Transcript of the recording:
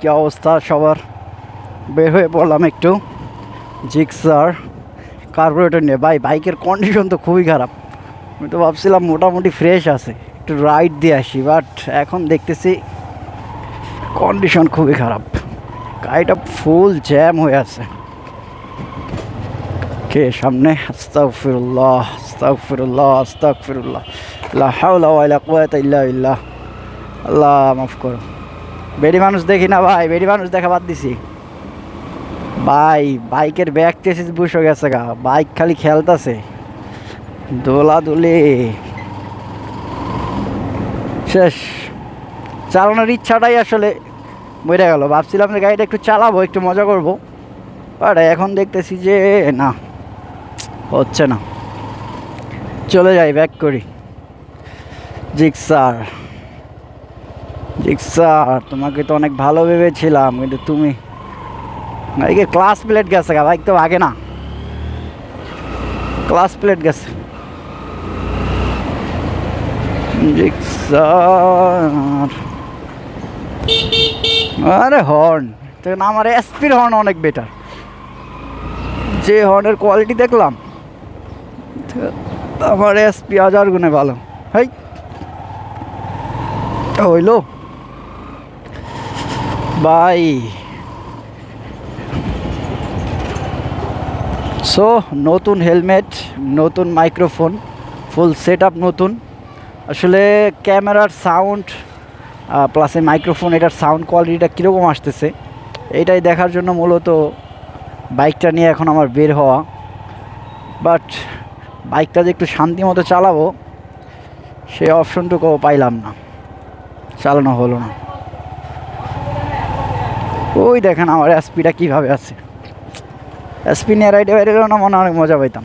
কি অবস্থা সবার? বের হয়ে পড়লাম একটু। জিক্সার কার্বোরেটর নিয়ে। ভাই, বাইকের কন্ডিশন তো খুবই খারাপ। আমি তো ভাবছিলাম মোটামুটি ফ্রেশ আছে। একটু রাইড দিয়ে আসি বাট এখন দেখতেছি কন্ডিশন খুবই খারাপ। গাড়িটা ফুল জ্যাম হয়ে আছে। কে সামনে? আস্তাগফিরুল্লাহ আস্তাগফিরুল্লাহ আস্তাগফিরুল্লাহ। আল্লাহ, মাফ করো। বেডি মানুষ দেখি না ভাই, বেডি মানুষ দেখা বাদ দিছি। ভাই, বাইকের ব্যাগ চেসিস হয়ে গেছে গা, বাইক খালি খেলতাছে। দোলাদুলি। শেষ। চালানোর ইচ্ছাটাই আসলে মরে গেল। ভাবছিলাম যে গাড়িটা একটু চালাবো, একটু মজা করব। বাট এখন দেখতেছি যে না, হচ্ছে না। চলে যাই ব্যাক করি। জিক্সার। জিক্সার তোমাকে তো অনেক ভালো ভেবেছিলাম, কিন্তু তুমি বাইকের ক্লাস প্লেট গেছে গা বাইক তো আগে না। ক্লাস প্লেট গেছে। আরে হর্ন তো না আমার এসপির হর্ন অনেক বেটার যে হর্নের কোয়ালিটি দেখলাম, আমার এসপি হাজার গুণে ভালো। হাই। হইল বাই সো নতুন হেলমেট নতুন মাইক্রোফোন ফুল সেট আপ নতুন। আসলে ক্যামেরার সাউন্ড প্লাস এই মাইক্রোফোন এটার সাউন্ড কোয়ালিটিটা কীরকম আসতেছে এইটাই দেখার জন্য মূলত বাইকটা নিয়ে এখন আমার বের হওয়া। বাট বাইকটা যে একটু শান্তি মতো চালাবো সেই অপশনটুকুও পাইলাম না। চালানো হলো না। ওই দেখেন আমার এসপিটা কীভাবে আছে। এসপি নিয়ে রাইডে বাইরে না মনে অনেক মজা পাইতাম।